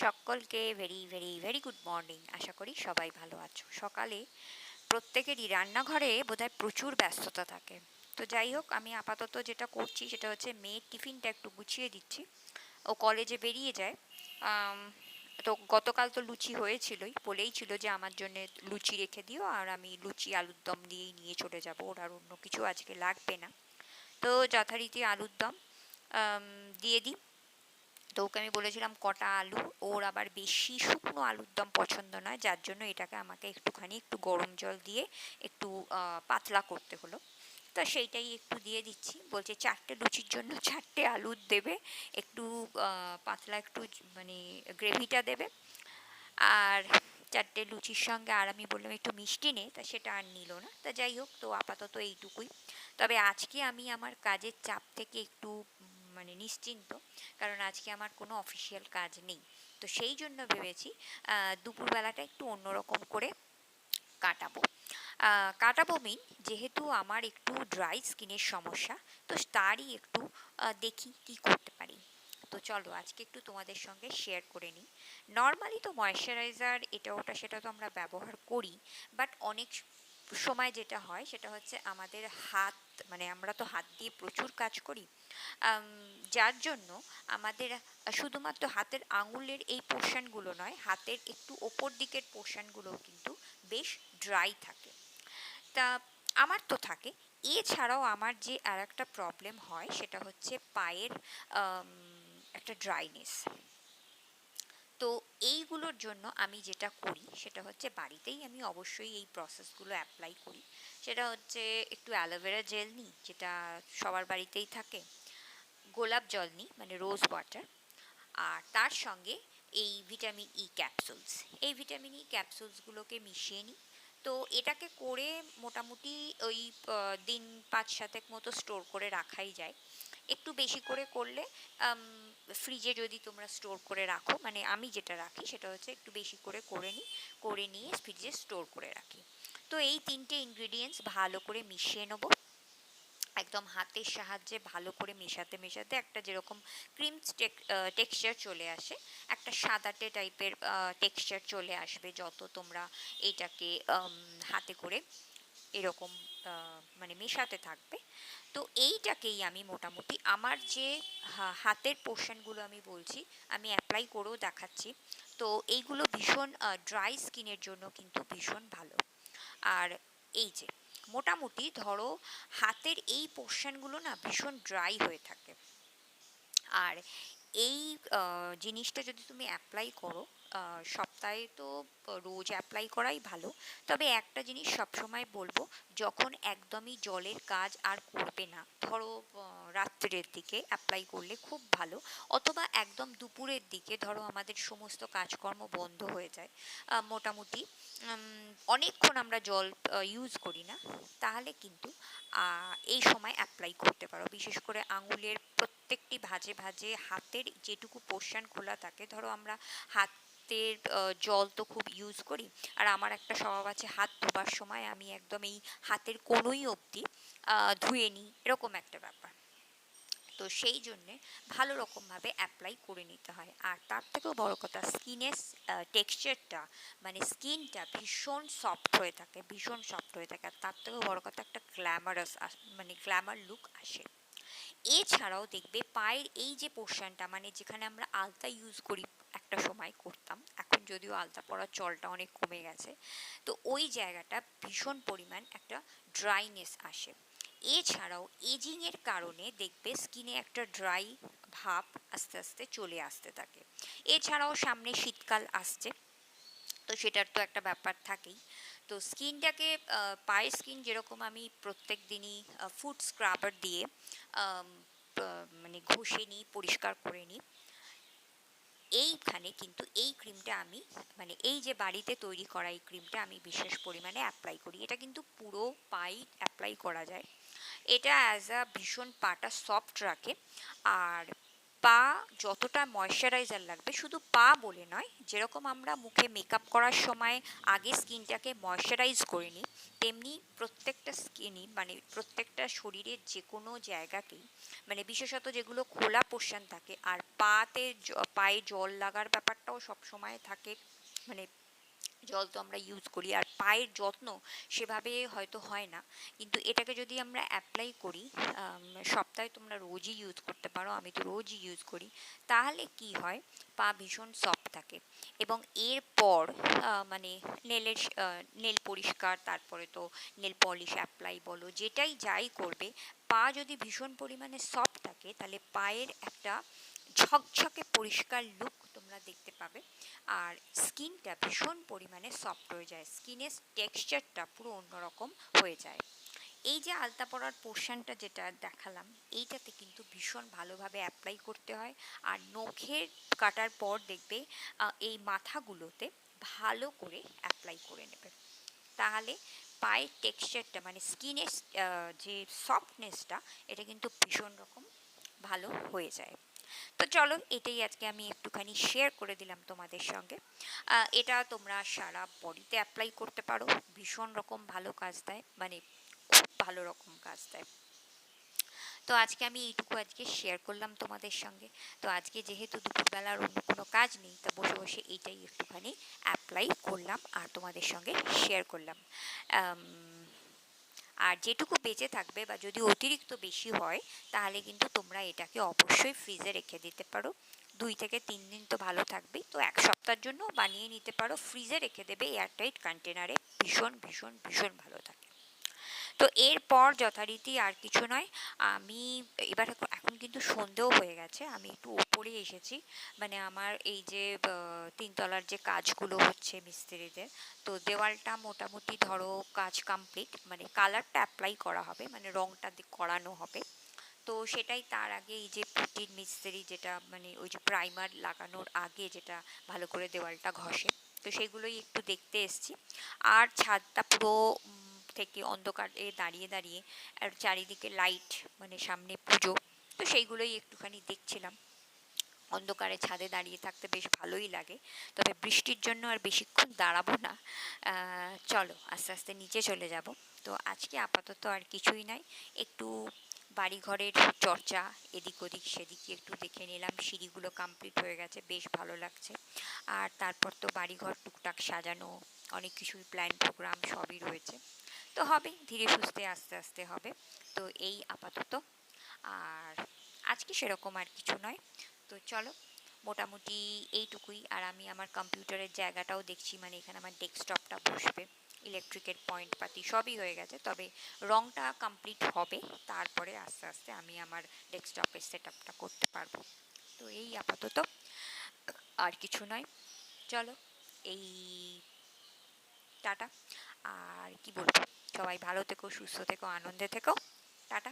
সকলকে very very very good morning আশা করি সবাই ভালো আছো। সকালে প্রত্যেকেরই রান্নাঘরে বোধহয় প্রচুর ব্যস্ততা থাকে। তো যাই হোক, আমি আপাতত যেটা করছি সেটা হচ্ছে মেয়ের টিফিনটা একটু গুছিয়ে দিচ্ছি। ও কলেজে বেরিয়ে যায়। তো গতকাল তো লুচি হয়েছিলই। বলেই ছিল যে আমার জন্য লুচি রেখে দিও আর আমি লুচি, আলুর দম দিয়েই নিয়ে চলে যাব। ওর আর অন্য কিছু আজকে লাগবে না। তো যথারীতি আলুর দম দিয়ে দিই। তো ওকে আমি বলেছিলাম কটা আলু, ওর আবার বেশি শুকনো আলুর দম পছন্দ নয়, যার জন্য এটাকে আমাকে একটুখানি একটু গরম জল দিয়ে একটু পাতলা করতে হলো। তো সেইটাই একটু দিয়ে দিচ্ছি। বলছে চারটে লুচির জন্য চারটে আলুর দেবে, একটু পাতলা একটু মানে গ্রেভিটা দেবে। আর চারটে লুচির সঙ্গে আর আমি বললাম একটু মিষ্টি নে, তা সেটা আর নিল না। তা যাই হোক, তো আপাতত এইটুকুই। তবে আজকে আমি আমার কাজের চাপ থেকে একটু মানে নিশ্চিন্ত, কারণ আজকে আমার কোনো অফিসিয়াল কাজ নেই। তো সেই জন্য ভেবেছি দুপুরবেলাটা একটু অন্যরকম করে কাটাবো। কাটাবো মিন যেহেতু আমার একটু ড্রাই স্কিনের সমস্যা, তো তারই একটু দেখি কি করতে পারি। তো চলো আজকে একটু তোমাদের সঙ্গে শেয়ার করে নিই। নর্মালি তো ময়শ্চারাইজার এটা ওটা সেটা তো আমরা ব্যবহার করি বাট অনেক সময় যেটা হয় সেটা হচ্ছে আমাদের হাত মানে আমরা তো হাত দিয়ে প্রচুর কাজ করি যার জন্য আমাদের শুধুমাত্র হাতের আঙুলের এই পোর্শনগুলো নয়, হাতের একটু ওপর দিকের পোর্শনগুলোও কিন্তু বেশ ড্রাই থাকে। তা, আমার তো থাকে। এছাড়াও আমার যে আর একটা প্রবলেম হয়, সেটা হচ্ছে পায়ের একটা ড্রাইনেস তো এইগুলোর জন্য আমি যেটা করি, সেটা হচ্ছে বাড়িতেই আমি অবশ্যই এই প্রসেসগুলো অ্যাপ্লাই করি। সেটা হচ্ছে একটু অ্যালোভেরা জেল নিই, যেটা সবার বাড়িতেই থাকে। গোলাপ জল নিই মানে রোজ ওয়াটার আর তার সঙ্গে এই ভিটামিন ই ক্যাপসুলস এই ভিটামিন ই ক্যাপসুলসগুলোকে মিশিয়ে নিই। তো এটাকে করে মোটামুটি ওই দিন পাঁচ সাতেক মতো স্টোর করে রাখাই যায়। একটু বেশি করে করলে ফ্রিজে যদি তোমরা স্টোর করে রাখো মানে আমি যেটা রাখি সেটা হচ্ছে একটু বেশি করে করে নিই, করে নিয়ে ফ্রিজে স্টোর করে রাখি। তো এই তিনটে ইনগ্রিডিয়েন্টস ভালো করে মিশিয়ে নেব। একদম হাতের সাহায্যে ভালো করে মেশাতে মেশাতে একটা যেরকম ক্রিম টেক্সচার চলে আসে, একটা সাদাটে টাইপের টেক্সচার চলে আসবে যত তোমরা এটাকে হাতে করে এরকম মানে মেশাতে থাকবে। তো এইটাকেই আমি মোটামুটি আমার যে হাতের পোর্শনগুলো আমি বলছি, আমি অ্যাপ্লাই করেও দেখাচ্ছি। তো এইগুলো ভীষণ ড্রাই স্কিনের জন্য কিন্তু ভীষণ ভালো। আর এই যে মোটামুটি ধরো হাতের এই পোর্শনগুলো না ভীষণ ড্রাই হয়ে থাকে। আর এই জিনিসটা যদি তুমি অ্যাপ্লাই করো সপ্তাহে তো রোজ অ্যাপ্লাই করাই ভালো। তবে একটা জিনিস সবসময় বলব, যখন একদমই জলের কাজ আর করবে না, ধরো রাত্রের দিকে অ্যাপ্লাই করলে খুব ভালো। অথবা একদম দুপুরের দিকে, ধরো, আমাদের সমস্ত কাজকর্ম বন্ধ হয়ে যায় মোটামুটি অনেকক্ষণ আমরা জল ইউজ করি না, তাহলে কিন্তু এই সময় অ্যাপ্লাই করতে পারো। বিশেষ করে আঙুলের প্রত্যেকটি ভাজে ভাজে হাতের যেটুকু পোর্শন খোলা থাকে, ধরো, আমরা হাতের জল তো খুব ইউজ করি। আর আমার একটা স্বভাব আছে, হাত ধোবার সময় আমি একদম এই হাতের কোনোই অবধি ধুয়ে নিই, এরকম একটা ব্যাপার। তো সেই জন্যে ভালো রকমভাবে অ্যাপ্লাই করে নিতে হয়। আর তার থেকেও বড় কথা স্কিনের টেক্সচারটা মানে স্কিনটা ভীষণ সফট হয়ে থাকে, ভীষণ সফট হয়ে থাকে। আর তার থেকেও বড় কথা, একটা গ্ল্যামারাস মানে গ্ল্যামার লুক আসে। এছাড়াও দেখবে পায়ের এই যে পোর্শনটা মানে যেখানে আমরা আলতা ইউজ করি একটা সময় করতাম। এখন যদিও আলতা পরার চলটা অনেক কমে গেছে। তো ওই জায়গাটা ভীষণ পরিমাণ একটা ড্রাইনেস আসে। এছাড়াও এজিংয়ের কারণে দেখবে স্কিনে একটা ড্রাই ভাব আস্তে আস্তে চলে আসতে থাকে। এছাড়াও সামনে শীতকাল আসছে। তো সেটার তো একটা ব্যাপার থাকেই। তো স্কিনটাকে পায়ের স্কিন যেরকম আমি প্রত্যেক দিনই ফুড স্ক্রাবার দিয়ে মানে ঘষে নিই, পরিষ্কার করে নিই। এইখানে কিন্তু এই ক্রিমটা আমি মানে এই যে বাড়িতে তৈরি করা এই ক্রিমটা আমি বিশেষ পরিমাণে অ্যাপ্লাই করি। এটা কিন্তু পুরো পাই অ্যাপ্লাই করা যায়। এটা অ্যাজ আ ভীষণ পাটা সফট রাখে। আর পা যতটা ময়শ্চারাইজার লাগবে, শুধু পা বলে নয়, যেরকম আমরা মুখে মেকআপ করার সময় আগে স্কিনটাকে ময়শ্চারাইজ করে নিই, তেমনি প্রত্যেকটা স্কিনই মানে প্রত্যেকটা শরীরের যে কোনো জায়গাকেই মানে বিশেষত যেগুলো খোলা পোর্শন থাকে, আর পাতে পায়ে জল লাগার ব্যাপারটাও সবসময় থাকে মানে জল তো আমরা ইউজ করি আর পায়ের যত্ন সেভাবে হয়তো হয় না। কিন্তু এটাকে যদি আমরা অ্যাপ্লাই করি সপ্তাহে তোমরা রোজই ইউজ করতে পারো, আমি তো রোজই ইউজ করি, তাহলে কি হয়? পা ভীষণ সফট থাকে এবং এরপর মানে নেলের নেল পরিষ্কার, তারপরে তো নেল পলিশ অ্যাপ্লাই বলো, যেটাই যাই করবে, পা যদি ভীষণ পরিমাণে সফট থাকে, তাহলে পায়ের একটা ঝকঝকে পরিষ্কার লুক দেখতে পাবে। আর স্কিনটা ভীষণ পরিমাণে সফট হয়ে যায়। স্কিনের টেক্সচারটা পুরো অন্যরকম হয়ে যায়। এই যে আলতা পরার পোর্শনটা যেটা দেখালাম, এইটাতে কিন্তু ভীষণ ভালোভাবে অ্যাপ্লাই করতে হয়। আর নখের কাটার পর দেখবে এই মাথাগুলোতে ভালো করে অ্যাপ্লাই করে নেবে। তাহলে পায়ের টেক্সচারটা মানে স্কিনের যে সফটনেসটা এটা কিন্তু ভীষণ রকম ভালো হয়ে যায়। তো চলো, এটাই আজকে আমি একটুখানি শেয়ার করে দিলাম তোমাদের সঙ্গে। এটা তোমরা সারা বডিতে অ্যাপ্লাই করতে পারো। ভীষণ রকম ভালো কাজ দেয় মানে খুব ভালো রকম কাজ দেয়। তো আজকে আমি এইটুকু আজকে শেয়ার করলাম তোমাদের সঙ্গে। তো আজকে যেহেতু দুপুরবেলার অন্য কোনো কাজ নেই, তা বসে বসে এইটাই একটুখানি অ্যাপ্লাই করলাম আর তোমাদের সঙ্গে শেয়ার করলাম। আর যেটুকু বেঁচে থাকবে বা যদি অতিরিক্ত বেশি হয়, তাহলে কিন্তু তোমরা এটাকে অবশ্যই ফ্রিজে রেখে দিতে পারো। দুই থেকে তিন দিন তো ভালো থাকবেই তো এক সপ্তাহের জন্য বানিয়ে নিতে পারো। ফ্রিজে রেখে দেবে এয়ারটাইট কন্টেনারে ভীষণ ভীষণ ভীষণ ভালো থাকে তো এরপর যথারীতি আর কিছু নয়। আমি এবার এখন কিন্তু সন্ধেও হয়ে গেছে, আমি একটু ওপরে এসেছি। মানে আমার এই যে তিনতলার যে কাজগুলো হচ্ছে মিস্ত্রিদের, তো দেওয়ালটা মোটামুটি ধরো কাজ কমপ্লিট মানে কালারটা অ্যাপ্লাই করা হবে মানে দি- করানো হবে। তো সেটাই তার আগে এই যে পুটির মিস্ত্রি যেটা মানে ওই যে প্রাইমার লাগানোর আগে যেটা ভালো করে দেওয়ালটা ঘষে, তো সেগুলোই একটু দেখতে এসেছি। আর ছাদটা পুরো থেকে অন্ধকারে দাঁড়িয়ে দাঁড়িয়ে আর চারিদিকে লাইট মানে সামনে পুজো, তো সেইগুলোই একটুখানি দেখছিলাম। অন্ধকারে ছাদে দাঁড়িয়ে থাকতে বেশ ভালোই লাগে। তবে বৃষ্টির জন্য আর বেশিক্ষণ দাঁড়াবো না। চলো, আস্তে আস্তে নিচে চলে যাব। তো আজকে আপাতত আর কিছুই নাই। একটু বাড়িঘরের চর্চা, এদিক ওদিক, সেদিকে একটু দেখে নিলাম। সিঁড়িগুলো কমপ্লিট হয়ে গেছে, বেশ ভালো লাগছে। আর তারপর তো বাড়িঘর টুকটাক সাজানো, অনেক কিছুই প্ল্যান প্রোগ্রাম সবই রয়েছে। তো হবে, ধীরে সুস্থে আস্তে আস্তে হবে। তো এই আপাতত। আর আজকে সেরকম আর কিছু নয়। তো চলো, মোটামুটি এইটুকুই। আর আমি আমার কম্পিউটারের জায়গাটাও দেখছি মানে এখানে আমার ডেস্কটপটা বসবে। ইলেকট্রিকের পয়েন্ট পাতি সবই হয়ে গেছে। তবে রংটা কমপ্লিট হবে। তারপরে আস্তে আস্তে আমি আমার ডেস্কটপের সেট আপটা করতে পারব। তো এই আপাতত। আর কিছু নয়। চলো, এই টাটা। আর কি বলব? সবাই ভালো থেকো সুস্থ থেকো আনন্দে থেকো। টাটা।